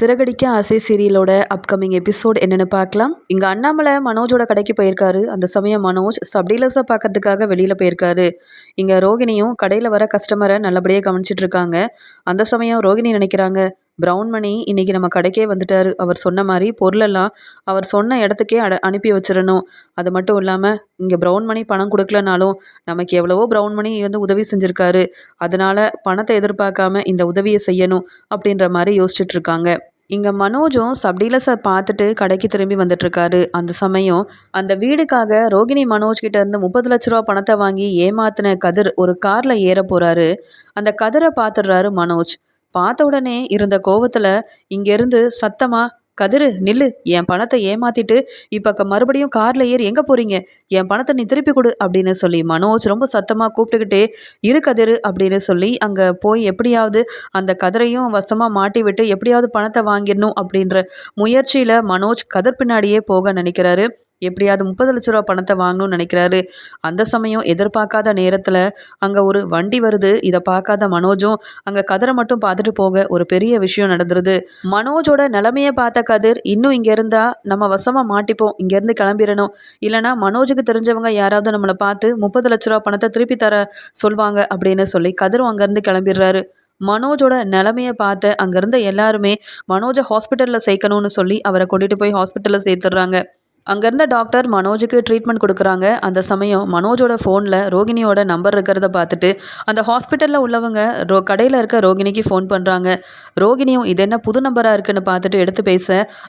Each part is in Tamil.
சிறகடிக்க ஆசை சீரியலோட அப்கமிங் எபிசோட் என்னென்னு பார்க்கலாம். இங்கே அண்ணாமலை மனோஜோட கடைக்கு போயிருக்காரு. அந்த சமயம் மனோஜ் சப்டீலர்ஸை பார்க்கறதுக்காக வெளியில் போயிருக்காரு. இங்கே ரோகிணியும் கடையில் வர கஸ்டமரை நல்லபடியாக கவனிச்சிட்டு இருக்காங்க. அந்த சமயம் ரோகிணி நினைக்கிறாங்க ப்ரௌன் மணி இன்றைக்கி நம்ம கடைக்கே வந்துட்டார். அவர் சொன்ன மாதிரி பொருளெல்லாம் அவர் சொன்ன இடத்துக்கே அட அனுப்பி வச்சிடணும் அது மட்டும் இல்லாமல் இங்கே ப்ரௌன் மணி பணம் கொடுக்கலனாலும் நமக்கு எவ்வளவோ ப்ரௌன் மணி வந்து உதவி செஞ்சுருக்காரு. அதனால் பணத்தை எதிர்பார்க்காம இந்த உதவியை செய்யணும் அப்படின்ற மாதிரி யோசிச்சுட்ருக்காங்க இங்கே மனோஜும் சப்டீலர்ஸை பார்த்துட்டு கடைக்கு திரும்பி வந்துட்டுருக்காரு. அந்த சமயம் அந்த வீடுக்காக ரோகிணி மனோஜ் கிட்ட இருந்து முப்பது லட்ச ரூபா பணத்தை வாங்கி ஏமாத்தின கதிர் ஒரு காரில் ஏற போகிறாரு அந்த கதிரை பார்த்துடுறாரு மனோஜ். பார்த்த உடனே இருந்த கோவத்தில் இங்கேருந்து சத்தமாக கதிரு நில்லு. என் பணத்தை ஏமாத்திட்டு இப்போ மறுபடியும் காரில் ஏறி எங்கே போகிறீங்க என் பணத்தை நீ திருப்பி கொடு அப்படின்னு சொல்லி மனோஜ் ரொம்ப சத்தமாக கூப்பிட்டுக்கிட்டே இரு கதிரு அப்படின்னு சொல்லி அங்கே போய் எப்படியாவது அந்த கதிரையும் வசமாக மாட்டி விட்டு எப்படியாவது பணத்தை வாங்கிடணும் அப்படின்ற முயற்சியில் மனோஜ் கதிர் பின்னாடியே போக நினைக்கிறாரு. எப்படியாவது முப்பது லட்ச ரூபா பணத்தை வாங்கணும்னு நினைக்கிறாரு. அந்த சமயம் எதிர்பார்க்காத நேரத்தில் அங்கே ஒரு வண்டி வருது. இதை பார்க்காத மனோஜும் அங்கே கதிரை மட்டும் பார்த்துட்டு போக ஒரு பெரிய விஷயம் நடந்துருது. மனோஜோட நிலமையை பார்த்த கதிர் இன்னும் இங்கே இருந்தால் நம்ம வசமாக மாட்டிப்போம். இங்கேருந்து கிளம்பிடணும் இல்லைனா மனோஜுக்கு தெரிஞ்சவங்க யாராவது நம்மளை பார்த்து முப்பது லட்ச ரூபா பணத்தை திருப்பி தர சொல்வாங்க அப்படின்னு சொல்லி கதிரும் அங்கேருந்து கிளம்பிடுறாரு. மனோஜோட நிலமையை பார்த்து அங்கேருந்த எல்லாருமே மனோஜை ஹாஸ்பிட்டலில் சேர்க்கணும்னு சொல்லி அவரை கொண்டுட்டு போய் ஹாஸ்பிட்டலில் சேர்த்துடுறாங்க. அங்கேருந்த டாக்டர் மனோஜுக்கு ட்ரீட்மெண்ட் கொடுக்குறாங்க. அந்த சமயம் மனோஜோட ஃபோனில் ரோகிணியோட நம்பர் இருக்கிறத பார்த்துட்டு அந்த ஹாஸ்பிட்டலில் உள்ளவங்க ரோ கடையில் இருக்க ரோகிணிக்கு ஃபோன் பண்ணுறாங்க ரோகிணியும் இது என்ன புது நம்பராக இருக்குன்னு பார்த்துட்டு எடுத்து பேச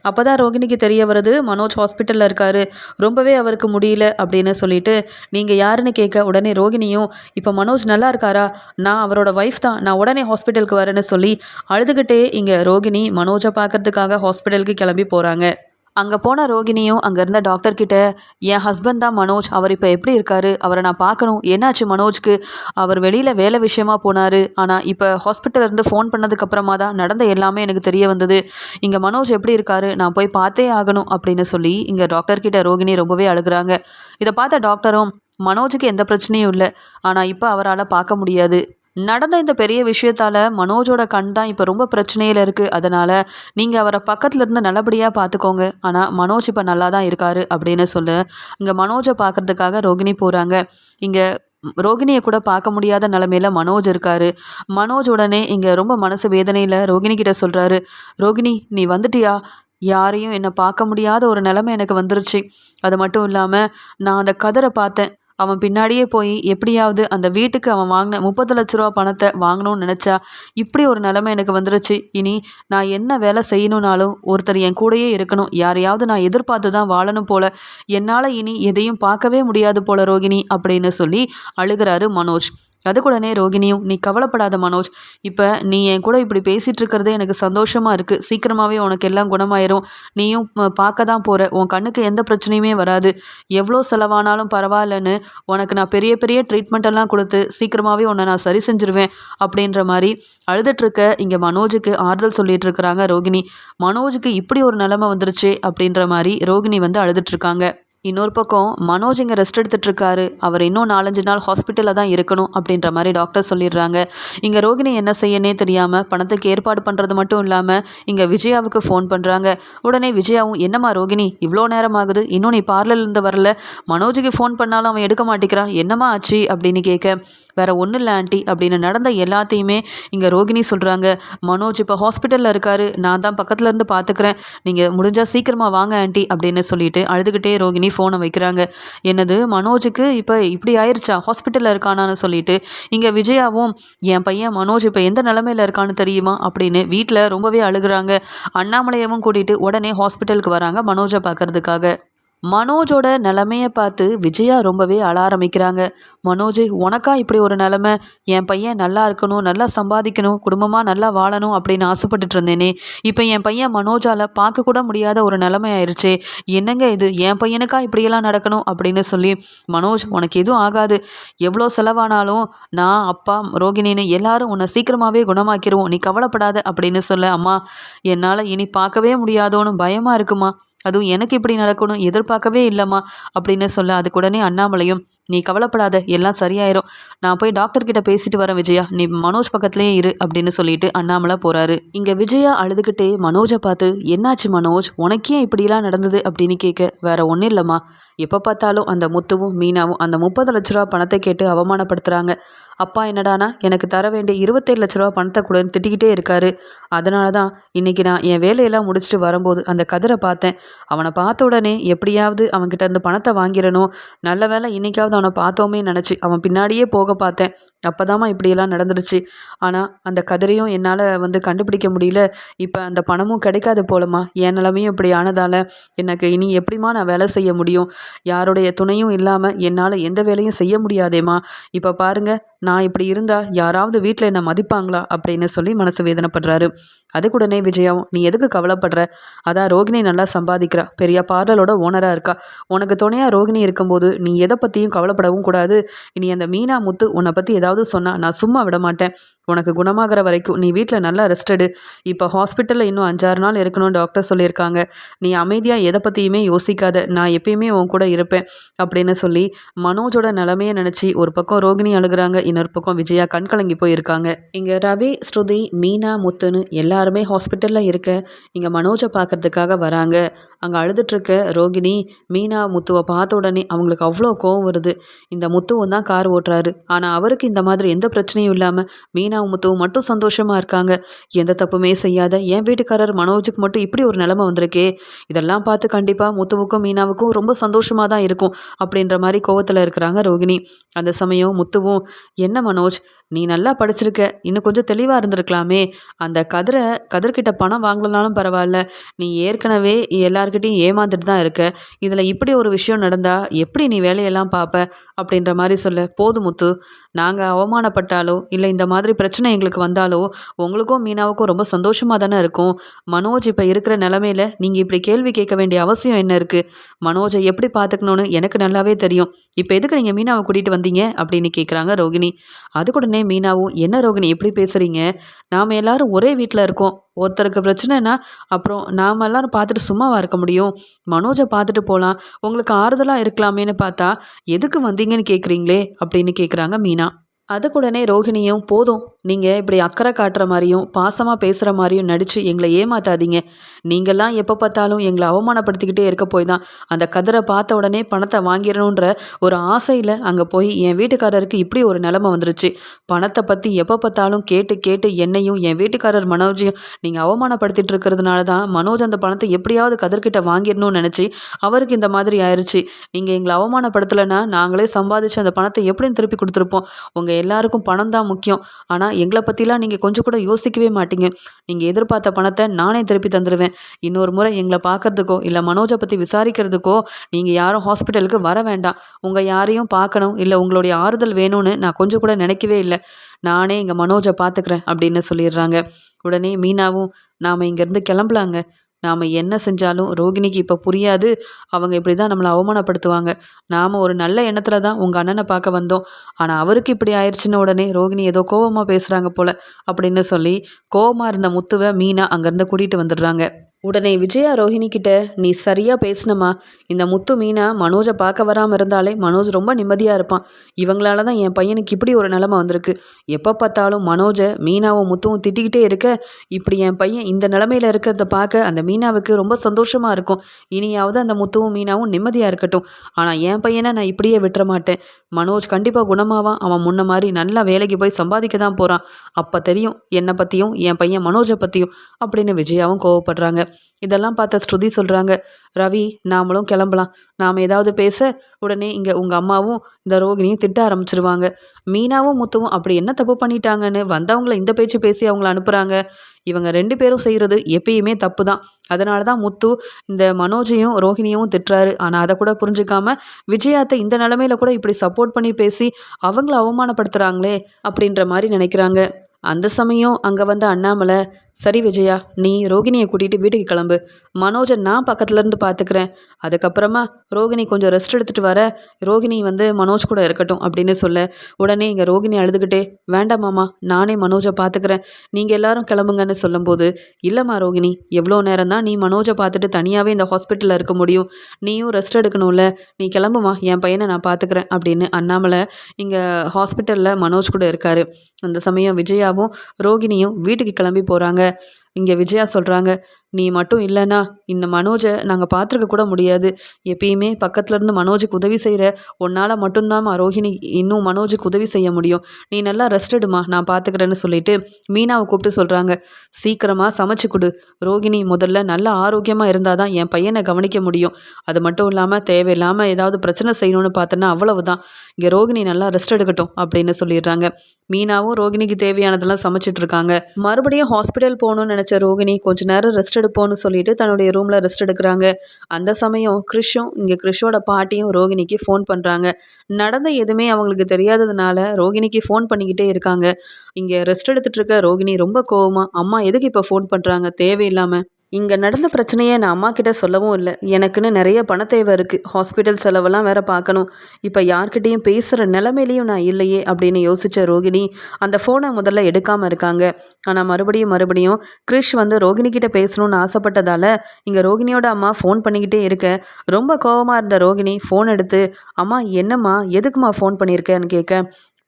அப்போ தான் ரோகிணிக்கு தெரிய வருது மனோஜ் ஹாஸ்பிட்டலில் இருக்கார். ரொம்பவே அவருக்கு முடியல அப்படின்னு சொல்லிட்டு நீங்கள் யாருன்னு கேட்க உடனே ரோகிணியும் இப்போ மனோஜ் நல்லா இருக்காரா? நான் அவரோட ஒய்ஃப் தான். நான் உடனே ஹாஸ்பிட்டலுக்கு வரேன்னு சொல்லி அழுதுகிட்டே இங்கே ரோகிணி மனோஜை பார்க்கறதுக்காக ஹாஸ்பிட்டலுக்கு கிளம்பி போகிறாங்க அங்கே போன ரோகிணியும் அங்கே இருந்த டாக்டர்கிட்ட என் ஹஸ்பண்ட் தான் மனோஜ் அவர் இப்போ எப்படி இருக்காரு? அவரை நான் பார்க்கணும். என்னாச்சு மனோஜ்க்கு? அவர் வெளியில் வேலை விஷயமா போனார். ஆனால் இப்போ ஹாஸ்பிட்டலேருந்து ஃபோன் பண்ணதுக்கப்புறமா தான் நடந்த எல்லாமே எனக்கு தெரிய வந்தது. இங்கே மனோஜ் எப்படி இருக்காரு? நான் போய் பார்த்தே ஆகணும் அப்படின்னு சொல்லி இங்கே டாக்டர்கிட்ட ரோகிணி ரொம்பவே அழுகுறாங்க. இதை பார்த்த டாக்டரும் மனோஜுக்கு எந்த பிரச்சனையும் இல்லை. ஆனால் இப்போ அவரால் பார்க்க முடியாது. நடந்த இந்த பெரிய விஷயத்தால் மனோஜோட கண் தான் இப்போ ரொம்ப பிரச்சனையில் இருக்குது அதனால் நீங்கள் அவரை பக்கத்தில் இருந்து நல்லபடியாக பார்த்துக்கோங்க ஆனால் மனோஜ் இப்போ நல்லா தான் இருக்கார் அப்படின்னு சொல்லு. இங்கே மனோஜை பார்க்குறதுக்காக ரோகிணி போகிறாங்க இங்கே ரோகிணியை கூட பார்க்க முடியாத நிலமையில மனோஜ் இருக்காரு. மனோஜ் உடனே இங்கே ரொம்ப மனசு வேதனையில் ரோகிணி கிட்ட சொல்கிறாரு ரோகிணி நீ வந்துட்டியா? யாரையும் என்னை பார்க்க முடியாத ஒரு நிலமை எனக்கு வந்துருச்சு. அது மட்டும் இல்லாமல் நான் அந்த கதரை பார்த்தேன். அவன் பின்னாடியே போய் எப்படியாவது அந்த வீட்டுக்கு அவன் வாங்கின முப்பது லட்ச ரூபா பணத்தை வாங்கணும்னு நினச்சா இப்படி ஒரு நிலைமை எனக்கு வந்துருச்சு. இனி நான் என்ன வேலை செய்யணும்னாலும் ஒருத்தர் என் கூடயே இருக்கணும். யாரையாவது நான் எதிர்பார்த்து தான் வாழணும் போல. என்னால் இனி எதையும் பார்க்கவே முடியாது போல ரோகிணி அப்படின்னு சொல்லி அழுகிறாரு மனோஜ். அதுக்கூடனே ரோகிணியும் நீ கவலைப்படாத மனோஜ். இப்போ நீ என் கூட இப்படி பேசிகிட்டு இருக்கிறதே எனக்கு சந்தோஷமாக இருக்குது சீக்கிரமாகவே உனக்கு எல்லாம் குணமாயிரும். நீயும் பார்க்க தான் போகிற உன் கண்ணுக்கு எந்த பிரச்சனையுமே வராது. எவ்வளோ செலவானாலும் பரவாயில்லன்னு உனக்கு நான் பெரிய பெரிய ட்ரீட்மெண்ட் எல்லாம் கொடுத்து சீக்கிரமாகவே உன்னை நான் சரி செஞ்சிருவேன். அப்படின்ற மாதிரி அழுதுட்ருக்க இங்கே மனோஜுக்கு ஆறுதல் சொல்லிட்டு இருக்கிறாங்க ரோகிணி. மனோஜுக்கு இப்படி ஒரு நிலமை வந்துருச்சு. அப்படின்ற மாதிரி ரோகிணி வந்து அழுதுட்டுருக்காங்க. இன்னொரு பக்கம் மனோஜ் இங்கே ரெஸ்ட் எடுத்துட்ருக்காரு அவர் இன்னும் நாலஞ்சு நாள் ஹாஸ்பிட்டலில் தான் இருக்கணும் அப்படின்ற மாதிரி டாக்டர் சொல்லிடுறாங்க. இங்கே ரோகிணி என்ன செய்யனே தெரியாமல் பணத்துக்கு ஏற்பாடு பண்ணுறது மட்டும் இல்லாமல் இங்கே விஜயாவுக்கு ஃபோன் பண்ணுறாங்க உடனே விஜயாவும் என்னம்மா ரோகிணி இவ்வளோ நேரம் ஆகுது இன்னும் நீ பார்லர்லேருந்து வரல. மனோஜுக்கு ஃபோன் பண்ணாலும் அவன் எடுக்க மாட்டேங்கிறான். என்னம்மா ஆச்சு? அப்படின்னு கேட்க வேற ஒன்றும் இல்லை ஆண்டி. அப்படின்னு நடந்த எல்லாத்தையுமே இங்கே ரோகிணி சொல்கிறாங்க மனோஜ் இப்போ ஹாஸ்பிட்டலில் இருக்காரு. நான் தான் பக்கத்தில் இருந்து பார்த்துக்கிறேன் நீங்கள் முடிஞ்சால் சீக்கிரமாக வாங்க ஆண்டி அப்படின்னு சொல்லிட்டு அழுதுகிட்டே ரோகிணி ஃபோனை வைக்கிறாங்க. என்னது மனோஜுக்கு இப்போ இப்படி ஆயிடுச்சா ஹாஸ்பிட்டலில் இருக்கானான்னு சொல்லிட்டு இங்கே விஜயாவும் என் பையன் மனோஜ் இப்போ எந்த நிலமையில இருக்கான்னு தெரியுமா? அப்படின்னு வீட்டில் ரொம்பவே அழுகிறாங்க. அண்ணாமலையவும் கூட்டிகிட்டு உடனே ஹாஸ்பிட்டலுக்கு வராங்க மனோஜை பார்க்கறதுக்காக மனோஜோட நிலமையை பார்த்து விஜயா ரொம்பவே அழ ஆரம்பிக்கிறாங்க. மனோஜ் உனக்கா இப்படி ஒரு நிலமை? என் பையன் நல்லா இருக்கணும் நல்லா சம்பாதிக்கணும் குடும்பமாக நல்லா வாழணும் அப்படின்னு ஆசைப்பட்டுட்டு இருந்தேனே. இப்போ என் பையன் மனோஜால் பார்க்க கூட முடியாத ஒரு நிலைமை ஆயிடுச்சு என்னங்க இது? என் பையனுக்கா இப்படியெல்லாம் நடக்கணும் அப்படின்னு சொல்லி மனோஜ் உனக்கு எதுவும் ஆகாது. எவ்வளோ செலவானாலும் நான் அப்பா ரோகிணின்னு எல்லாரும் உன்னை சீக்கிரமாகவே குணமாக்கிடுவோம் நீ கவலைப்படாத அப்படின்னு சொல்ல அம்மா என்னால் இனி பார்க்கவே முடியாதோன்னு பயமாக இருக்குமா? அதுவும் எனக்கு இப்படி நடக்கணும் எதிர்பார்க்கவே இல்லைம்மா அப்படின்னு சொல்ல அதுக்கு உடனே அண்ணாமலையும் நீ கவலைப்படாத எல்லாம் சரியாயிரும். நான் போய் டாக்டர் கிட்ட பேசிட்டு வரேன் விஜயா. நீ மனோஜ் பக்கத்துலேயே இரு அப்படின்னு சொல்லிட்டு அண்ணாமலை போகிறாரு இங்கே விஜயா அழுதுகிட்டே மனோஜை பார்த்து என்னாச்சு மனோஜ்? உனக்கே இப்படிலாம் நடந்தது? அப்படின்னு கேட்க வேற ஒன்றும் இல்லைம்மா. எப்போ பார்த்தாலும் அந்த முத்துவும் மீனாவும் அந்த முப்பது லட்ச ரூபா பணத்தை கேட்டு அவமானப்படுத்துகிறாங்க அப்பா என்னடானா எனக்கு தர வேண்டிய இருபத்தேழு லட்ச ரூபா பணத்தை கூட திட்டிக்கிட்டே இருக்காரு. அதனால தான் இன்றைக்கி நான் என் வேலையெல்லாம் முடிச்சுட்டு வரும்போது அந்த கதிரை பார்த்தேன். அவனை பார்த்த உடனே எப்படியாவது அவன்கிட்ட இருந்து பணத்தை வாங்கிடணும். நல்ல வேலை இன்றைக்காவது அவனை பார்த்தோமே நினச்சி அவன் பின்னாடியே போக பார்த்தேன். அப்போதாம்மா இப்படியெல்லாம் நடந்துருச்சு. ஆனால் அந்த கதிரையும் என்னால் வந்து கண்டுபிடிக்க முடியல. இப்போ அந்த பணமும் கிடைக்காது போலம்மா. என் நிலமையும் இப்படி ஆனதால் எனக்கு இனி எப்படிம்மா நான் வேலை செய்ய முடியும்? யாருடைய துணையும் இல்லாமல் என்னால் எந்த வேலையும் செய்ய முடியாதேம்மா? இப்போ பாருங்கள் நான் இப்படி இருந்தால் யாராவது வீட்டில் என்னை மதிப்பாங்களா அப்படின்னு சொல்லி மனசு வேதனைப்படுறாரு. அதுக்குடனே விஜயாவும் நீ எதுக்கு கவலைப்படுற? அதான் ரோகிணி நல்லா சம்பாதிக்கிறா. பெரிய பார்லரோட ஓனராக இருக்கா. உனக்கு துணையாக ரோகிணி இருக்கும்போது நீ எதை பற்றியும் கவலைப்படவும் கூடாது. இனி அந்த மீனா முத்து உன்னை பற்றி ஏதாவது சொன்னால் நான் சும்மா விட மாட்டேன். உனக்கு குணமாகிற வரைக்கும் நீ வீட்டில் நல்லா ரெஸ்டடு இப்போ ஹாஸ்பிட்டலில் இன்னும் அஞ்சாறு நாள் இருக்கணும் டாக்டர் சொல்லியிருக்காங்க. நீ அமைதியாக எதை பற்றியுமே யோசிக்காத. நான் எப்பயுமே உன் கூட இருப்பேன் அப்படின்னு சொல்லி மனோஜோட நிலமையை நினச்சி ஒரு பக்கம் ரோகிணி அழுகுறாங்க. இன்னொரு பக்கம் விஜயா கண் கலங்கி போயிருக்காங்க. இங்கே ரவி ஸ்ருதி மீனா முத்துன்னு எல்லாருமே ஹாஸ்பிட்டலில் இருக்க இங்கே மனோஜை பார்க்கறதுக்காக வராங்க. அங்கே அழுதுட்ருக்க ரோகிணி மீனா முத்துவை பார்த்த உடனே அவங்களுக்கு அவ்வளோ கோவம் வருது. இந்த முத்துவும் தான் கார் ஓட்டுறாரு. ஆனால் அவருக்கு இந்த மாதிரி எந்த பிரச்சனையும் இல்லாமல் மீனா முத்துவும் மட்டும் சந்தோஷமாக இருக்காங்க. எந்த தப்புமே செய்யாத என் வீட்டுக்காரர் மனோஜுக்கு மட்டும் இப்படி ஒரு நிலமை வந்திருக்கே. இதெல்லாம் பார்த்து கண்டிப்பாக முத்துவுக்கும் மீனாவுக்கும் ரொம்ப சந்தோஷமாக தான் இருக்கும் அப்படின்ற மாதிரி கோவத்தில் இருக்கிறாங்க ரோகிணி. அந்த சமயம் முத்துவும் என்ன மனோஜ் நீ நல்லா படிச்சிருக்க. இன்னும் கொஞ்சம் தெளிவாக இருந்திருக்கலாமே. அந்த கதிரை கதிர்கிட்ட பணம் வாங்கலனாலும் பரவாயில்ல. நீ ஏற்கனவே எல்லாருக்கிட்டையும் ஏமாந்துட்டு தான் இருக்க. இதில் இப்படி ஒரு விஷயம் நடந்தால் எப்படி நீ வேலையெல்லாம் பார்ப்ப அப்படின்ற மாதிரி சொல்ல. போதும் முத்து. நாங்கள் அவமானப்பட்டாலோ இல்லை இந்த மாதிரி பிரச்சனை எங்களுக்கு வந்தாலோ உங்களுக்கும் மீனாவுக்கும் ரொம்ப சந்தோஷமாக தானே இருக்கும். மனோஜ் இப்போ இருக்கிற நிலமையில நீங்கள் இப்படி கேள்வி கேட்க வேண்டிய அவசியம் என்ன இருக்குது மனோஜை எப்படி பார்த்துக்கணுன்னு எனக்கு நல்லாவே தெரியும். இப்போ எதுக்கு நீங்கள் மீனாவை கூட்டிகிட்டு வந்தீங்க? அப்படின்னு கேட்குறாங்க ரோகிணி. அது கூடனே மீனாவும் என்ன ரோகிணி எப்படி பேசுகிறீங்க நாம் எல்லாரும் ஒரே வீட்டில் இருக்கோம். ஒருத்தருக்கு பிரச்சனைனா அப்புறம் நாம் எல்லாரும் பார்த்துட்டு சும்மாவாக இருக்க முடியும்? மனோஜை பார்த்துட்டு போகலாம் உங்களுக்கு ஆறுதலாக இருக்கலாமேன்னு பார்த்தா எதுக்கு வந்தீங்கன்னு கேட்குறீங்களே அப்படின்னு கேட்குறாங்க மீனா. அதுக்குடனே ரோஹிணியும் போதும். நீங்கள் இப்படி அக்கறை காட்டுற மாதிரியும் பாசமாக பேசுகிற மாதிரியும் நடித்து எங்களை ஏமாத்தாதீங்க. நீங்கள்லாம் எப்போ பார்த்தாலும் எங்களை அவமானப்படுத்திக்கிட்டே இருக்க போய் தான் அந்த கதிரை பார்த்த உடனே பணத்தை வாங்கிடணுன்ற ஒரு ஆசையில் அங்கே போய் என் வீட்டுக்காரருக்கு இப்படி ஒரு நிலமை வந்துருச்சு. பணத்தை பற்றி எப்போ பார்த்தாலும் கேட்டு கேட்டு என்னையும் என் வீட்டுக்காரர் மனோஜையும் நீங்கள் அவமானப்படுத்திட்டு இருக்கிறதுனால தான் மனோஜ் அந்த பணத்தை எப்படியாவது கதிர்கிட்ட வாங்கிடணும்னு நினச்சி அவருக்கு இந்த மாதிரி ஆயிடுச்சு நீங்கள் எங்களை அவமானப்படுத்தலைன்னா நாங்களே சம்பாதிச்சு அந்த பணத்தை எப்படின்னு திருப்பி கொடுத்துருப்போம். உங்கள் எல்லாருக்கும் பணம் தான் முக்கியம். ஆனால் எங்களை பற்றிலாம் நீங்கள் கொஞ்சம் கூட யோசிக்கவே மாட்டீங்க. நீங்கள் எதிர்பார்த்த பணத்தை நானே திருப்பி தந்துடுவேன் இன்னொரு முறை எங்களை பார்க்குறதுக்கோ இல்லை மனோஜை பற்றி விசாரிக்கிறதுக்கோ நீங்கள் யாரும் ஹாஸ்பிட்டலுக்கு வர வேண்டாம். உங்கள் யாரையும் பார்க்கணும் இல்லை உங்களுடைய ஆறுதல் வேணும்னு நான் கொஞ்சம் கூட நினைக்கவே இல்லை. நானே இங்கே மனோஜை பார்த்துக்கிறேன் அப்படின்னு சொல்லிடுறாங்க. உடனே மீனாவும் நாம் இங்கேருந்து கிளம்பலாங்க. நாம் என்ன செஞ்சாலும் ரோகிணிக்கு இப்போ புரியாது. அவங்க இப்படி தான் நம்மளை அவமானப்படுத்துவாங்க. நாம் ஒரு நல்ல எண்ணத்தில் தான் உங்கள் அண்ணனை பார்க்க வந்தோம். ஆனால் அவருக்கு இப்படி ஆயிடுச்சுன்னு உடனே ரோகிணி ஏதோ கோபமாக பேசுகிறாங்க போல் அப்படின்னு சொல்லி கோபமாக இருந்த முத்துவை மீனா அங்கேருந்து கூட்டிகிட்டு வந்துடுறாங்க. உடனே விஜயா ரோஹிணி கிட்ட நீ சரியாக பேசினம்மா. இந்த முத்து மீனா மனோஜை பார்க்க வராமல் இருந்தாலே மனோஜ் ரொம்ப நிம்மதியாக இருப்பான். இவங்களால தான் என் பையனுக்கு இப்படி ஒரு நிலமை வந்திருக்கு. எப்போ பார்த்தாலும் மனோஜை மீனாவும் முத்துவும் திட்டிக்கிட்டே இருக்க இப்படி என் பையன் இந்த நிலமையில இருக்கிறத பார்க்க அந்த மீனாவுக்கு ரொம்ப சந்தோஷமாக இருக்கும். இனியாவது அந்த முத்துவும் மீனாவும் நிம்மதியாக இருக்கட்டும். ஆனால் என் பையனை நான் இப்படியே விட்டுற மாட்டேன். மனோஜ் கண்டிப்பாக குணமாவான். அவன் முன்ன மாதிரி நல்லா வேலைக்கு போய் சம்பாதிக்க தான் போகிறான் அப்போ தெரியும் என்னை பற்றியும் என் பையன் மனோஜை பற்றியும் அப்படின்னு விஜயாவும் கோவப்படுறாங்க. இதெல்லாம் பார்த்த ஸ்ருதி சொல்கிறாங்க ரவி நாமளும் கிளம்பலாம். நாம் ஏதாவது பேச உடனே இங்கே உங்கள் அம்மாவும் இந்த ரோகிணியும் திட்ட ஆரம்பிச்சிருவாங்க. மீனாவும் முத்துவும் அப்படி என்ன தப்பு பண்ணிட்டாங்கன்னு வந்தவங்கள இந்த பேச்சு பேசி அவங்கள அனுப்புகிறாங்க இவங்க ரெண்டு பேரும் செய்கிறது எப்பயுமே தப்பு தான் அதனால தான் முத்து இந்த மனோஜையும் ரோஹிணியும் திட்டுறாரு. ஆனால் அதை கூட புரிஞ்சுக்காம விஜயாத்தை இந்த நிலமையில கூட இப்படி சப்போர்ட் பண்ணி பேசி அவங்கள அவமானப்படுத்துகிறாங்களே அப்படின்ற மாதிரி நினைக்கிறாங்க. அந்த சமயம் அங்கே வந்த அண்ணாமலை சரி விஜயா நீ ரோகிணியை கூட்டிகிட்டு வீட்டுக்கு கிளம்பு. மனோஜை நான் பக்கத்துலேருந்து பார்த்துக்கிறேன் அதுக்கப்புறமா ரோகிணி கொஞ்சம் ரெஸ்ட் எடுத்துகிட்டு வர. ரோகிணி வந்து மனோஜ் கூட இருக்கட்டும் அப்படின்னு சொல்ல. உடனே இங்கே ரோகிணி அழுதுகிட்டே வேண்டாம் மாமா நானே மனோஜை பார்த்துக்கிறேன் நீங்கள் எல்லாரும் கிளம்புங்கன்னு சொல்லும்போது இல்லைம்மா ரோகிணி எவ்வளோ நேரம் தான் நீ மனோஜை பார்த்துட்டு தனியாகவே இந்த ஹாஸ்பிட்டலில் இருக்க முடியும். நீயும் ரெஸ்ட் எடுக்கணும்ல. நீ கிளம்புமா என் பையனை நான் பார்த்துக்கிறேன் அப்படின்னு அண்ணாமலை இங்கே ஹாஸ்பிட்டலில் மனோஜ் கூட இருக்கார். அந்த சமயம் விஜயாவும் ரோகிணியும் வீட்டுக்கு கிளம்பி போகிறாங்க இங்கே விஜயா சொல்கிறாங்க நீ மட்டும் இல்லைன்னா இந்த மனோஜை நாங்கள் பார்த்துருக்க கூட முடியாது. எப்பயுமே பக்கத்துல இருந்து மனோஜுக்கு உதவி செய்கிற உன்னால் மட்டும்தாம்மா ரோஹிணி இன்னும் மனோஜுக்கு உதவி செய்ய முடியும். நீ நல்லா ரெஸ்ட் எடுமா நான் பார்த்துக்கிறேன்னு சொல்லிட்டு மீனாவை கூப்பிட்டு சொல்கிறாங்க சீக்கிரமாக சமைச்சு கொடு. ரோகிணி முதல்ல நல்ல ஆரோக்கியமாக இருந்தால் தான் என் பையனை கவனிக்க முடியும். அது மட்டும் இல்லாமல் தேவையில்லாமல் ஏதாவது பிரச்சனை செய்யணும்னு பார்த்தோன்னா அவ்வளவுதான். இங்கே ரோகிணி நல்லா ரெஸ்ட் எடுக்கட்டும் அப்படின்னு சொல்லிடுறாங்க. மீனாவும் ரோகிணிக்கு தேவையானதெல்லாம் சமைச்சிட்டு இருக்காங்க. மறுபடியும் ஹாஸ்பிட்டல் போகணும்னு நினச்ச ரோகிணி கொஞ்ச நேரம் ரெஸ்ட் எடுப்போன்னு சொல்லிட்டு தன்னுடைய ரூமில் ரெஸ்ட் எடுக்கிறாங்க. அந்த சமயம் கிறிஷும் இங்கே கிறிஷோட பாட்டியும் ரோகிணிக்கு ஃபோன் பண்ணுறாங்க நடந்த எதுவுமே அவங்களுக்கு தெரியாததுனால ரோகிணிக்கு ஃபோன் பண்ணிக்கிட்டே இருக்காங்க. இங்கே ரெஸ்ட் எடுத்துகிட்டு இருக்க ரோகிணி ரொம்ப கோவமாக அம்மா எதுக்கு இப்போ ஃபோன் பண்ணுறாங்க தேவையில்லாமல் இங்கே நடந்த பிரச்சனையை நான் அம்மா கிட்ட சொல்லவும் இல்லை. எனக்குன்னு நிறைய பண தேவை இருக்குது ஹாஸ்பிட்டல் செலவெல்லாம் வேற பார்க்கணும். இப்போ யார்கிட்டேயும் பேசுகிற நிலமையிலையும் நான் இல்லையே அப்படின்னு யோசித்த ரோகிணி அந்த ஃபோனை முதல்ல எடுக்காமல் இருக்காங்க. ஆனால் மறுபடியும் மறுபடியும் கிரிஷ் வந்து ரோகிணி கிட்ட பேசணும்னு ஆசைப்பட்டதால இங்கே ரோகிணியோட அம்மா ஃபோன் பண்ணிக்கிட்டே இருக்க. ரொம்ப கோவமாக இருந்த ரோகிணி ஃபோன் எடுத்து அம்மா என்னம்மா எதுக்குமா ஃபோன் பண்ணியிருக்கேன்னு கேட்க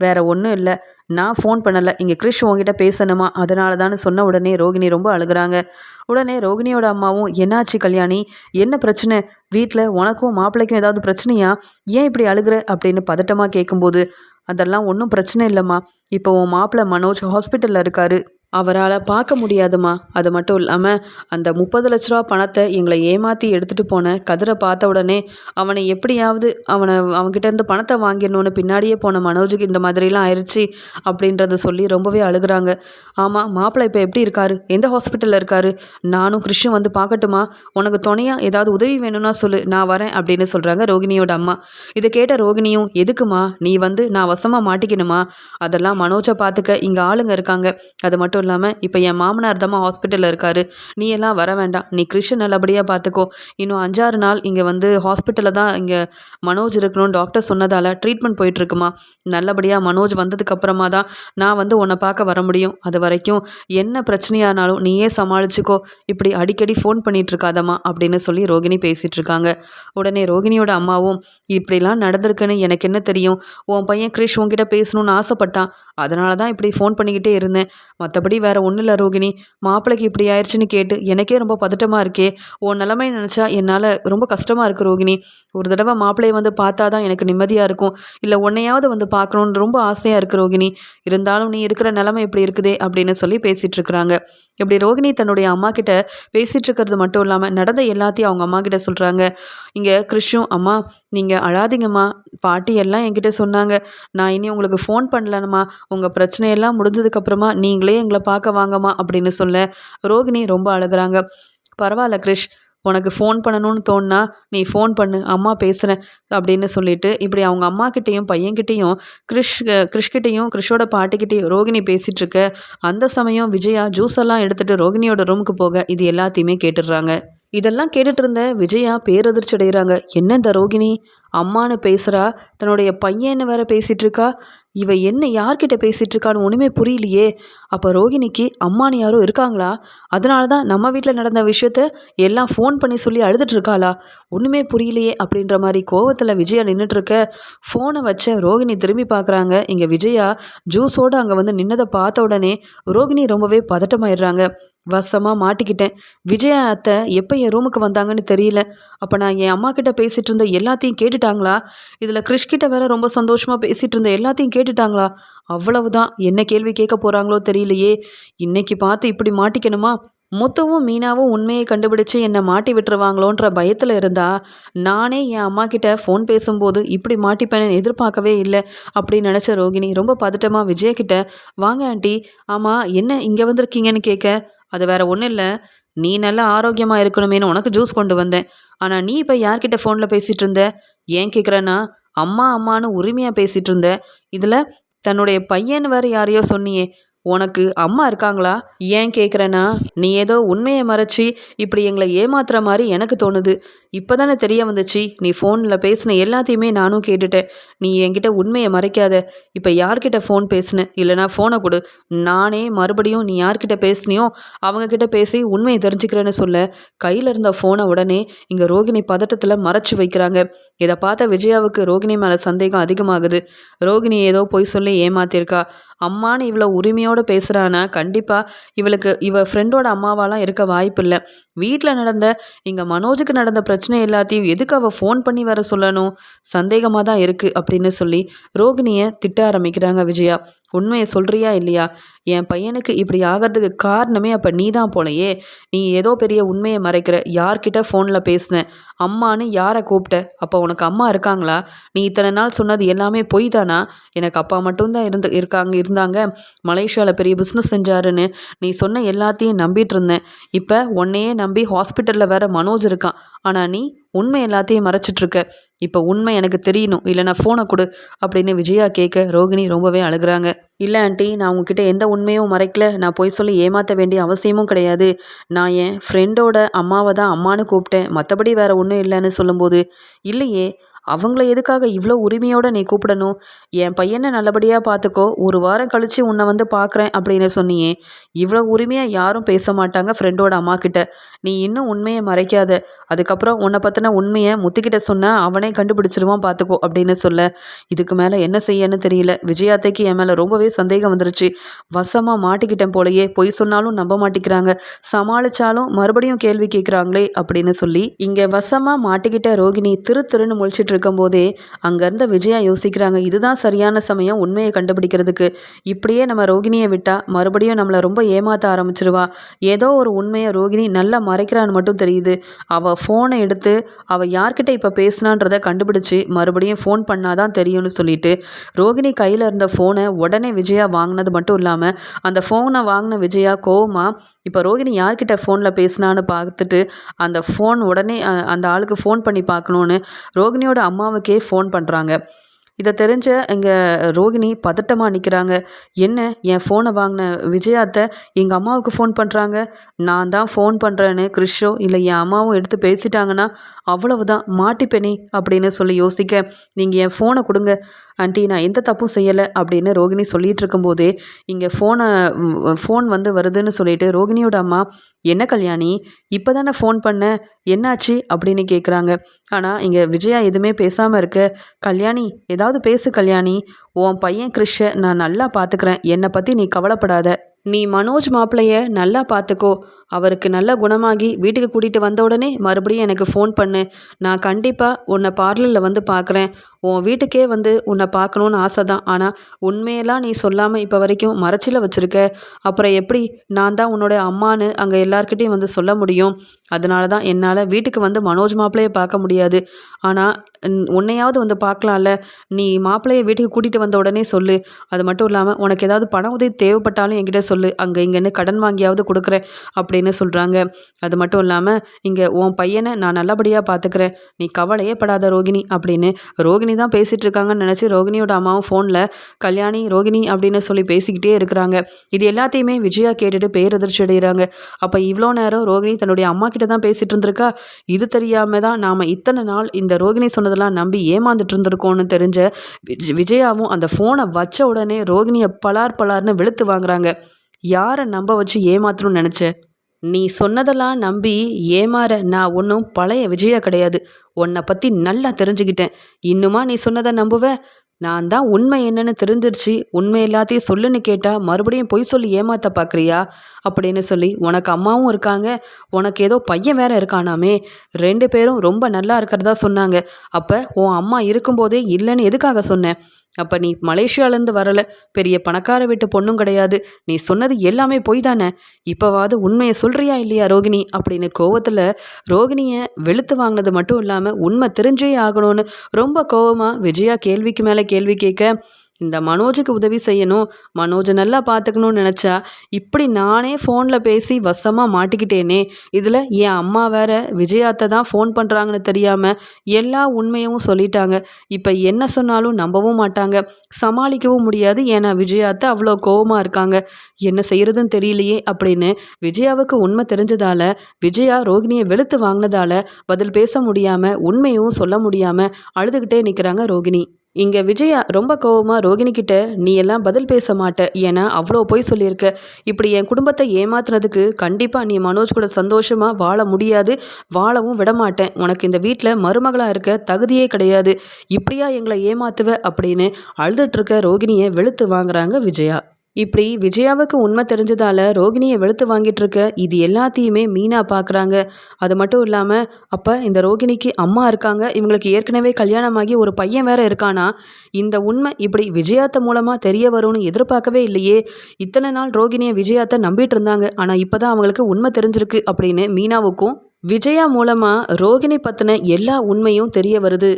வேற ஒன்றும் இல்லை. நான் ஃபோன் பண்ணலை. இங்கே கிரிஷ் உங்ககிட்ட பேசணுமா? அதனால தான் சொன்ன உடனே ரோகிணி ரொம்ப அழுகுறாங்க. உடனே ரோகிணியோட அம்மாவும் என்னாச்சு கல்யாணி? என்ன பிரச்சனை? வீட்டில் உனக்கும் மாப்பிள்ளைக்கும் ஏதாவது பிரச்சனையா? ஏன் இப்படி அழுகுற? அப்படின்னு பதட்டமாக கேட்கும்போது அதெல்லாம் ஒன்றும் பிரச்சனை இல்லைம்மா. இப்போ உன் மாப்பிள்ளை மனோஜ் ஹாஸ்பிட்டலில் இருக்காரு. அவரால் பார்க்க முடியாதுமா அது மட்டும் இல்லாமல் அந்த முப்பது லட்ச ரூபா பணத்தை எங்களை ஏமாற்றி எடுத்துகிட்டு போன கதிரை பார்த்த உடனே அவனை எப்படியாவது அவனை அவன்கிட்ட இருந்து பணத்தை வாங்கிடணும்னு பின்னாடியே போன மனோஜுக்கு இந்த மாதிரிலாம் ஆயிடுச்சு அப்படின்றத சொல்லி ரொம்பவே அழுகுறாங்க. ஆமாம் மாப்பிள்ளை இப்போ எப்படி இருக்காரு? எந்த ஹாஸ்பிட்டலில் இருக்காரு? நானும் கிருஷ்ணன் வந்து பார்க்கட்டுமா? உனக்கு துணையாக ஏதாவது உதவி வேணும்னா சொல்லு. நான் வரேன் அப்படின்னு சொல்கிறாங்க ரோகிணியோட அம்மா. இதை கேட்ட ரோகிணியும் எதுக்குமா நீ வந்து நான் வசமாக மாட்டிக்கணுமா? அதெல்லாம் மனோஜை பார்த்துக்க இங்கே ஆளுங்க இருக்காங்க. அது மட்டும் இல்லாமல் இப்போ என் மாமனார் தான் ஹாஸ்பிட்டலில் இருக்கார். நீ எல்லாம் வர வேண்டாம். நீ கிருஷ்ணன் நல்லபடியாக பார்த்துக்கோ இன்னும் அஞ்சாறு நாள் இங்கே வந்து ஹாஸ்பிட்டலில் தான் இங்கே மனோஜ் இருக்கணும்னு டாக்டர் சொன்னதால் ட்ரீட்மெண்ட் போயிட்டுருக்குமா? நல்லபடியாக மனோஜ் வந்ததுக்கப்புறமா தான் நான் வந்து உன்னை பார்க்க வர முடியும். அது வரைக்கும் என்ன பிரச்சனையானாலும் நீயே சமாளிச்சுக்கோ. இப்படி அடிக்கடி ஃபோன் பண்ணிட்டு இருக்காதம்மா அப்படின்னு சொல்லி ரோகிணி பேசிகிட்டு இருக்காங்க உடனே ரோகிணியோட அம்மாவும் இப்படிலாம் நடந்திருக்குன்னு எனக்கு என்ன தெரியும்? உன் பையன் கிரிஷ் உன்கிட்ட பேசணும்னு ஆசைப்பட்டான். அதனால தான் இப்படி ஃபோன் பண்ணிக்கிட்டே இருந்தேன். மற்றபடி வேற ஒன்றும் இல்லை ரோகிணி? மாப்பிள்ளைக்கு இப்படி ஆயிடுச்சுன்னு கேட்டு எனக்கே ரொம்ப பதட்டமாக இருக்கே. உன் நிலைமை நினச்சா என்னால் ரொம்ப கஷ்டமாக இருக்குது ரோகிணி. ஒரு தடவை மாப்பிள்ளையை வந்து பார்த்தா தான் எனக்கு நிம்மதியாக இருக்கும். இல்லை உன்னையாவது வந்து பார்க்கணுன்னு ரொம்ப ஆசையாக இருக்குது ரோகிணி. இருந்தாலும் நீ இருக்கிற நிலைமை இப்படி இருக்குதே அப்படின்னு சொல்லி பேசிகிட்டு இருக்கிறாங்க. இப்படி ரோகிணி தன்னுடைய அம்மா கிட்ட பேசிகிட்டு இருக்கிறது மட்டும் இல்லாமல் நடந்த எல்லாத்தையும் அவங்க அம்மா கிட்ட சொல்கிறாங்க இங்கே கிருஷும் அம்மா நீங்கள் அழாதீங்கம்மா. பாட்டி எல்லாம் என்கிட்ட சொன்னாங்க. நான் இனி உங்களுக்கு ஃபோன் பண்ணலம்மா. உங்கள் பிரச்சனையெல்லாம் முடிஞ்சதுக்கப்புறமா நீங்களே எங்களை பார்க்க வாங்கம்மா அப்படின்னு சொல்ல ரோகிணி ரொம்ப அழுகுறாங்க. பரவாயில்ல கிரிஷ் உனக்கு ஃபோன் பண்ணணும்னு தோணுனா நீ ஃபோன் பண்ணு அம்மா பேசுகிறேன் அப்படின்னு சொல்லிட்டு இப்படி அவங்க அம்மாக்கிட்டேயும் பையன்கிட்டேயும் கிறிஷ் கிறிஷ்கிட்டேயும் கிறிஷோட பாட்டிக்கிட்டேயும் ரோகிணி பேசிகிட்டு இருக்க அந்த சமயம் விஜயா ஜூஸ் எல்லாம் எடுத்துகிட்டு ரோகிணியோட ரூமுக்கு போக இது எல்லாத்தையுமே கேட்டுடுறாங்க. இதெல்லாம் கேட்டுட்டு இருந்த விஜயா பேரதிர்ச்சி அடைகிறாங்க. என்ன இந்த ரோகிணி? அம்மானு பேசுகிறா தன்னுடைய பையன்னு வேற பேசிகிட்டு இருக்கா இவ என்ன யார்கிட்ட பேசிகிட்டு இருக்கான்னு ஒன்றுமே புரியலையே. அப்போ ரோகிணிக்கு அம்மானு யாரும் இருக்காங்களா? அதனால தான் நம்ம வீட்டில் நடந்த விஷயத்த எல்லாம் ஃபோன் பண்ணி சொல்லி அழுதுட்டு இருக்காளா ஒன்றுமே புரியலையே அப்படின்ற மாதிரி கோவத்தில் விஜயா நின்றுட்டு இருக்க ஃபோனை வச்ச ரோகிணி திரும்பி பார்க்குறாங்க இங்கே விஜயா ஜூஸோடு அங்கே வந்து நின்னதை பார்த்த உடனே ரோகிணி ரொம்பவே பதட்டமாயிடுறாங்க. வசமாக மாட்டிக்கிட்டேன். விஜயா அத்தை எப்போ என் ரூமுக்கு வந்தாங்கன்னு தெரியல. அப்போ நான் என் அம்மா கிட்ட பேசிகிட்டு இருந்த எல்லாத்தையும் கேட்டுட்டாங்களா? இதில் கிறிஷ்கிட்ட வேற ரொம்ப சந்தோஷமாக பேசிகிட்டு இருந்த எல்லாத்தையும் கேட்டுட்டாங்களா? அவ்வளவுதான். என்ன கேள்வி கேட்க போகிறாங்களோ தெரியலையே. இன்னைக்கு பார்த்து இப்படி மாட்டிக்கணுமா? முத்துவும் மீனாவும் உண்மையை கண்டுபிடிச்சு என்னை மாட்டி விட்டுருவாங்களோன்ற பயத்தில் இருந்தா நானே என் அம்மா கிட்ட ஃபோன் பேசும்போது இப்படி மாட்டிப்பேன்னு எதிர்பார்க்கவே இல்லை அப்படின்னு நினச்ச ரோகிணி ரொம்ப பதட்டமாக விஜயக்கிட்ட வாங்க ஆண்டி ஆமாம் என்ன இங்கே வந்திருக்கீங்கன்னு கேட்க? அது வேற ஒன்றும் இல்லை. நீ நல்லா ஆரோக்கியமாக இருக்கணுமேனு உனக்கு ஜூஸ் கொண்டு வந்தேன். ஆனால் நீ இப்போ யார்கிட்ட ஃபோனில் பேசிகிட்டு இருந்த? ஏன் கேட்குறேன்னா அம்மா அம்மானு உரிமையாக பேசிகிட்டு இருந்த. இதில் தன்னுடைய பையன் வேறு யாரையோ சொன்னியே. உனக்கு அம்மா இருக்காங்களா? ஏன் கேட்குறேன்னா நீ ஏதோ உண்மையை மறைச்சி இப்படி எங்களை ஏமாத்துற மாதிரி எனக்கு தோணுது. இப்போ தானே தெரிய வந்துச்சு நீ ஃபோனில் பேசின எல்லாத்தையுமே நானும் கேட்டுட்டேன். நீ என்கிட்ட உண்மையை மறைக்காத. இப்போ யார்கிட்ட ஃபோன் பேசின? இல்லைனா ஃபோனை கொடு. நானே மறுபடியும் நீ யார்கிட்ட பேசுனியோ அவங்கக்கிட்ட பேசி உண்மையை தெரிஞ்சுக்கிறேன்னு சொல்ல கையில் இருந்த ஃபோனை உடனே இங்கே ரோகிணி பதட்டத்தில் மறைச்சி வைக்கிறாங்க. இதை பார்த்த விஜயாவுக்கு ரோகிணி மேலே சந்தேகம் அதிகமாகுது. ரோகிணி ஏதோ பொய் சொல்லி ஏமாத்திருக்கா. அம்மான்னு இவ்வளோ உரிமையோடு பேசுகிறானா கண்டிப்பாக இவளுக்கு இவ ஃப்ரெண்டோட அம்மாவாலாம் இருக்க வாய்ப்பில்லை. வீட்டில் நடந்த இங்கே மனோஜுக்கு நடந்த பிரச்சனை எல்லாத்தையும் எதுக்கு அவள் ஃபோன் பண்ணி வர சொல்லணும்? சந்தேகமாக தான் இருக்குது அப்படின்னு சொல்லி ரோகிணியை திட்ட ஆரம்பிக்கிறாங்க விஜயா. உண்மையை சொல்கிறியா இல்லையா? என் பையனுக்கு இப்படி ஆகிறதுக்கு காரணமே அப்போ நீ தான் போலையே. நீ ஏதோ பெரிய உண்மையை மறைக்கிற. யார்கிட்ட ஃபோனில் பேசின? அம்மானு யாரை கூப்பிட்ட? அப்போ உனக்கு அம்மா இருக்காங்களா? நீ இத்தனை நாள் சொன்னது எல்லாமே பொய் தானா? எனக்கு அப்பா மட்டும்தான் இருந்து இருக்காங்க இருந்தாங்க. மலேசியாவில் பெரிய பிஸ்னஸ் செஞ்சாருன்னு நீ சொன்ன எல்லாத்தையும் நம்பிட்டு இருந்தேன். இப்போ உன்னையே நம்பி ஹாஸ்பிட்டலில் வேற மனோஜ் இருக்கான். ஆனால் நீ உண்மை எல்லாத்தையும் மறைச்சிட்ருக்க இப்போ உண்மை எனக்கு தெரியணும். இல்லைனா ஃபோனை கொடு அப்படின்னு விஜயா கேட்க ரோகிணி ரொம்பவே அழுகுறாங்க. இல்லை ஆண்டி நான் உங்ககிட்ட எந்த உண்மையும் மறைக்கல. நான் போய் சொல்லி ஏமாற்ற வேண்டிய அவசியமும் கிடையாது. நான் என் ஃப்ரெண்டோட அம்மாவை தான் அம்மானு கூப்பிட்டேன். மற்றபடி வேறு ஒன்றும் இல்லைன்னு சொல்லும்போது இல்லையே அவங்கள எதுக்காக இவ்வளோ உரிமையோடு நீ கூப்பிடணும்? என் பையனை நல்லபடியாக பார்த்துக்கோ ஒரு வாரம் கழித்து உன்னை வந்து பார்க்குறேன் அப்படின்னு சொன்னியே. இவ்வளோ உரிமையாக யாரும் பேச மாட்டாங்க ஃப்ரெண்டோட அம்மா கிட்ட. நீ இன்னும் உண்மையை மறைக்காத. அதுக்கப்புறம் உன்னை பற்றின உண்மையை முத்துக்கிட்ட சொன்னால் அவனே கண்டுபிடிச்சிருவான் பார்த்துக்கோ அப்படின்னு சொல்ல. இதுக்கு மேலே என்ன செய்யன்னு தெரியல. விஜயாத்தைக்கு என் மேலே ரொம்பவே சந்தேகம் வந்துருச்சு. வசமாக மாட்டிக்கிட்டேன் போலயே. பொய் சொன்னாலும் நம்ப மாட்டேங்கிறாங்க சமாளித்தாலும் மறுபடியும் கேள்வி கேட்குறாங்களே அப்படின்னு சொல்லி இங்கே வசமாக மாட்டிக்கிட்ட ரோகிணி திரு திருன்னு முழிச்சிட்டு இருக்கும்போதே அங்கேருந்து விஜயா யோசிக்கிறாங்க இதுதான் சரியான சமயம் உண்மையை கண்டுபிடிக்கிறதுக்கு. இப்படியே நம்ம ரோகிணியை விட்டால் மறுபடியும் நம்மளை ரொம்ப ஏமாற்ற ஆரம்பிச்சிருவா. ஏதோ ஒரு உண்மையை ரோகிணி நல்லா மறைக்கிறான்னு மட்டும் தெரியுது. அவள் ஃபோனை எடுத்து அவள் யார்கிட்ட இப்போ பேசினான்றதை கண்டுபிடிச்சி மறுபடியும் ஃபோன் பண்ணாதான் தெரியும்னு சொல்லிட்டு ரோகிணி கையில் இருந்த ஃபோனை உடனே விஜயா வாங்கினது மட்டும் இல்லாமல் அந்த ஃபோனை வாங்கின விஜயா கோவமாக இப்போ ரோகிணி யார்கிட்ட ஃபோனில் பேசினான்னு பார்த்துட்டு அந்த ஃபோன் உடனே அந்த ஆளுக்கு ஃபோன் பண்ணி பார்க்கணுன்னு ரோகிணியோட அம்மாவுக்கே ஃபோன் பண்ணுறாங்க இதை தெரிஞ்ச எங்கள் ரோகிணி பதட்டமாக நிற்கிறாங்க என்ன என் ஃபோனை வாங்கின விஜயாத்தை எங்கள் அம்மாவுக்கு ஃபோன் பண்ணுறாங்க நான் தான் ஃபோன் பண்ணுறேன்னு கிறிஷோ இல்லை என் அம்மாவும் எடுத்து பேசிட்டாங்கன்னா அவ்வளவுதான் மாட்டிப்பெனி அப்படின்னு சொல்லி யோசிக்க நீங்கள் என் ஃபோனை கொடுங்க. ஆண்டி நான் எந்த தப்பும் செய்யலை அப்படின்னு ரோகிணி சொல்லிகிட்டு இருக்கும்போதே இங்கே ஃபோனை ஃபோன் வந்து வருதுன்னு சொல்லிட்டு ரோகிணியோட அம்மா என்ன கல்யாணி? இப்போ தானே ஃபோன் பண்ண? என்னாச்சு? அப்படின்னு கேட்குறாங்க ஆனால் இங்கே விஜயா எதுவுமே பேசாமல் இருக்க கல்யாணி ஏதாவது ஏதாவது பேசு கல்யாணி. உன் பையன் கிறிஷை நான் நல்லா பார்த்துக்கிறேன் என்னை பற்றி நீ கவலைப்படாத. நீ மனோஜ் மாப்பிள்ளைய நல்லா பார்த்துக்கோ அவருக்கு நல்லா குணமாகி வீட்டுக்கு கூட்டிகிட்டு வந்த உடனே மறுபடியும் எனக்கு ஃபோன் பண்ணு. நான் கண்டிப்பாக உன்னை பார்லரில் வந்து பார்க்குறேன் உன் வீட்டுக்கே வந்து உன்னை பார்க்கணுன்னு ஆசை தான் ஆனால் உண்மையெல்லாம் நீ சொல்லாமல் இப்போ வரைக்கும் மறைச்சில வச்சுருக்க. அப்புறம் எப்படி நான் தான் உன்னோட அம்மானு அங்கே எல்லாருக்கிட்டையும் வந்து சொல்ல முடியும்? அதனால தான் என்னால் வீட்டுக்கு வந்து மனோஜ் மாப்பிள்ளையை பார்க்க முடியாது. ஆனால் உன்னையாவது வந்து பார்க்கலாம்ல நீ மாப்பிள்ளையை வீட்டுக்கு கூட்டிகிட்டு வந்த உடனே சொல்லு. அது மட்டும் இல்லாமல் உனக்கு ஏதாவது பண உதவி தேவைப்பட்டாலும் என்கிட்ட சொல்லு அங்கே இங்கேன்னு கடன் வாங்கியாவது கொடுக்குறேன் அப்படின்னு சொல்கிறாங்க அது மட்டும் இல்லாமல் இங்கே உன் பையனை நான் நல்லபடியாக பார்த்துக்கிறேன் நீ கவலையே படாத ரோகிணி அப்படின்னு ரோகிணி தான் பேசிகிட்டு இருக்காங்கன்னு நினச்சி ரோகிணியோட அம்மாவும் ஃபோனில் கல்யாணி ரோகிணி அப்படின்னு சொல்லி பேசிக்கிட்டே இருக்கிறாங்க. இது எல்லாத்தையுமே விஜயா கேட்டுட்டு பேரதிர்ச்சி அடைகிறாங்க அப்போ இவ்வளோ நேரம் ரோகிணி தன்னுடைய அம்மா கிட்ட தான் பேசிகிட்டு இருந்திருக்கா? இது தெரியாமல் தான் நாம் இத்தனை நாள் இந்த ரோகிணி சொன்னதெல்லாம் நம்பி ஏமாந்துட்டு இருந்திருக்கோன்னு தெரிஞ்ச விஜயாவும் அந்த ஃபோனை வச்ச உடனே ரோகிணியை பலார் பலார்னு வெளுத்து வாங்குறாங்க. யாரை நம்ப வச்சு ஏமாத்தணும்னு நினச்ச? நீ சொன்னதெல்லாம் நம்பி ஏமாற நான் ஒன்றும் பழைய விஜயா கிடையாது. உன்னை பற்றி நல்லா தெரிஞ்சுக்கிட்டேன். இன்னுமா நீ சொன்னதை நம்புவ? நான் தான் உண்மை என்னன்னு தெரிஞ்சிருச்சு. உண்மை எல்லாத்தையும் சொல்லுன்னு கேட்டால் மறுபடியும் பொய் சொல்லி ஏமாத்த பார்க்குறியா அப்படின்னு சொல்லி உனக்கு அம்மாவும் இருக்காங்க. உனக்கு ஏதோ பையன் வேற இருக்கானாமே. ரெண்டு பேரும் ரொம்ப நல்லா இருக்கிறதா சொன்னாங்க. அப்போ உன் அம்மா இருக்கும்போதே இல்லைன்னு எதுக்காக சொன்னேன் அப்போ நீ மலேசியாலேருந்து வரலை. பெரிய பணக்கார வீட்டு பொண்ணும் கிடையாது. நீ சொன்னது எல்லாமே பொய் தானே? இப்போவாவது உண்மையை சொல்கிறியா இல்லையா ரோகிணி? அப்படின்னு கோவத்தில் ரோகிணியை வெளுத்து வாங்கினது மட்டும் இல்லாமல் உண்மை தெரிஞ்சே ஆகணும்னு ரொம்ப கோவமாக விஜயா கேள்விக்கு மேலே கேள்வி கேட்க இந்த மனோஜுக்கு உதவி செய்யணும். மனோஜை நல்லா பார்த்துக்கணும்னு நினச்சா இப்படி நானே ஃபோனில் பேசி வசமாக மாட்டிக்கிட்டேனே. இதில் என் அம்மா வேற விஜயாத்தை தான் ஃபோன் பண்ணுறாங்கன்னு தெரியாமல் எல்லா உண்மையும் சொல்லிட்டாங்க. இப்போ என்ன சொன்னாலும் நம்பவும் மாட்டாங்க. சமாளிக்கவும் முடியாது. ஏன்னா விஜயாத்தை அவ்வளோ கோவமாக இருக்காங்க. என்ன செய்கிறதுன்னு தெரியலையே அப்படின்னு விஜயாவுக்கு உண்மை தெரிஞ்சதால் விஜயா ரோகிணியை வெளுத்து வாங்கினதால பதில் பேச முடியாமல் உண்மையும் சொல்ல முடியாமல் அழுதுகிட்டே நிற்கிறாங்க ரோகிணி. இங்கே விஜயா ரொம்ப கோவமாக ரோகிணிக்கிட்ட நீ எல்லாம் பதில் பேச மாட்ட ஏன்னா அவ்வளோ போய் சொல்லியிருக்க. இப்படி என் குடும்பத்தை ஏமாத்துனதுக்கு கண்டிப்பாக நீ மனோஜ் கூட சந்தோஷமாக வாழ முடியாது வாழவும் விட மாட்டேன். உனக்கு இந்த வீட்டில் மருமகளாக இருக்க தகுதியே கிடையாது. இப்படியா எங்களை ஏமாத்துவ அப்படின்னு அழுதுட்டு இருக்க ரோகிணியை வெளுத்து வாங்குறாங்க விஜயா. இப்படி விஜயாவுக்கு உண்மை தெரிஞ்சதால ரோகிணியை வெளுத்து வாங்கிட்டு இருக்க இது எல்லாத்தையுமே மீனா பார்க்குறாங்க அது மட்டும் இல்லாமல் அப்போ இந்த ரோகிணிக்கு அம்மா இருக்காங்க. இவங்களுக்கு ஏற்கனவே கல்யாணமாகி ஒரு பையன் வேற இருக்கானா? இந்த உண்மை இப்படி விஜயாத்த மூலமாக தெரிய வரும்னு எதிர்பார்க்கவே இல்லையே. இத்தனை நாள் ரோகிணியை விஜயாத்தை நம்பிட்டு இருந்தாங்க. ஆனால் இப்போ தான் அவங்களுக்கு உண்மை தெரிஞ்சிருக்கு அப்படின்னு மீனாவுக்கும் விஜயா மூலமாக ரோகிணி பற்றின எல்லா உண்மையும் தெரிய வருது.